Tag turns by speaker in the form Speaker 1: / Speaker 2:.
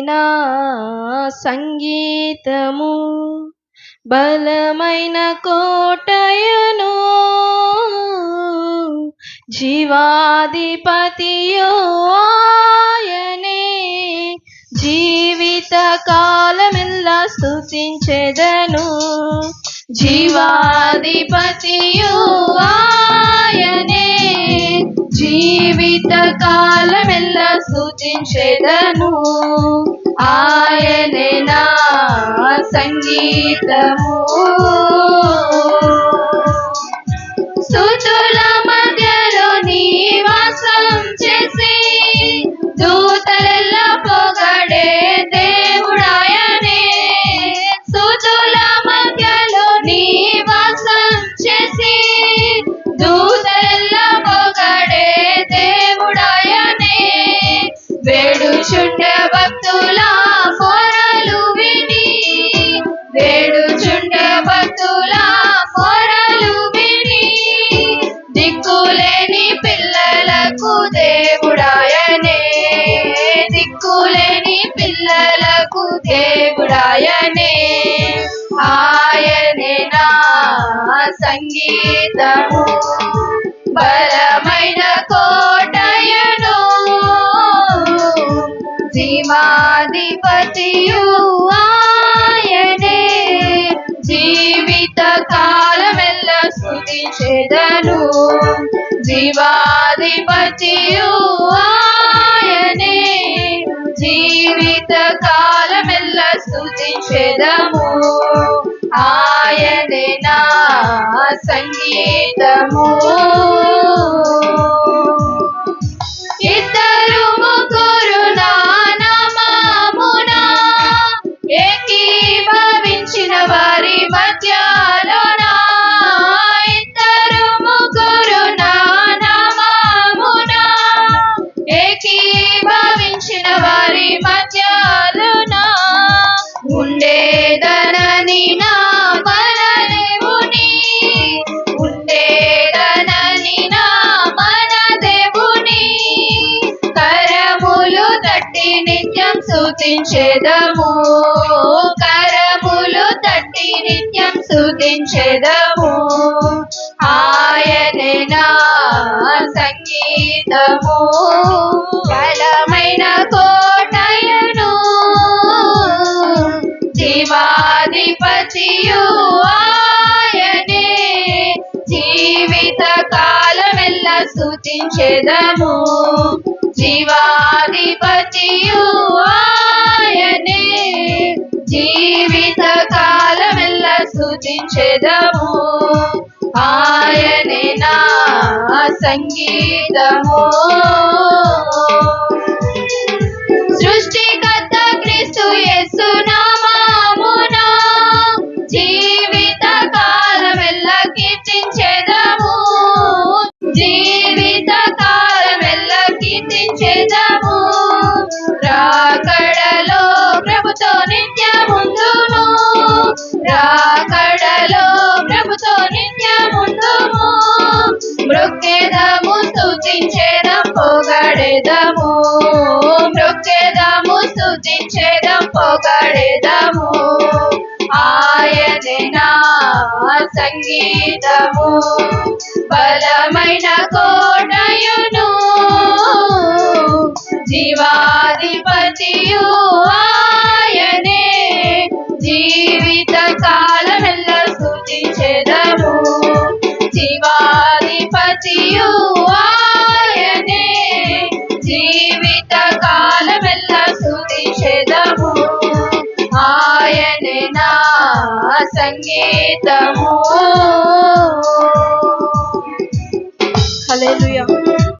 Speaker 1: నా సంగీతము బలమైన కోటయను జీవాధిపతియోయనే జీవిత కాలమెల్లా స్తుతించెదను. జీవాధిపతియు ఆయనే. జీవిత కాలమెల్లా స్తుతించెదను ఆయనే నా సంగీతము. వేడుచుండ భక్తుల మొరలు విని. వేడుచుండ భక్తుల మొరలు విని. దిక్కులేని పిల్లలకు దేవుడాయనే. దిక్కులేని పిల్లలకు దేవుడాయనే. ఆయనే నా సంగీతము బల జీవాధిపతియు ఆయనే. జీవిత కాలమెల్ల స్తుతించెదను జీవాధిపతియు ఆయనే. జీవిత కాలమెల్ల స్తుతించెదము ఆయనే నా సంగీతము. తట్టి నిత్యం సూచించేదము. కరములు తట్టి నిత్యం సూచించేదము. ఆయనే నా సంగీతము. బలమైన కోటయను జీవాధిపతియు ఆయనే. జీవిత కాలమెల్ల సూచించేదము. జీవాధిపతియు ఆయనే. జీవిత కాలమెల్ల స్తుతించెదము. ఆయనే నా సంగీతము. చేద్దాము. రాకడలో ప్రభుతో నిత్యముందును రాకడలో ప్రభుతో నిత్యముందుము మృక్కెదము స్తుతించేదం పొగడెదము. మృక్కెదము స్తుతించేదం పొగడెదము. ఆయనే నా సంగీతము. బలమైన కో జీవాధిపతియు ఆయనే జీవిత కాలమెల్ల స్తుతించెదము జీవాధిపతియు ఆయనే జీవిత కాలమెల్ల స్తుతించెదము ఆయనే నా సంగీతము. హల్లెలూయా.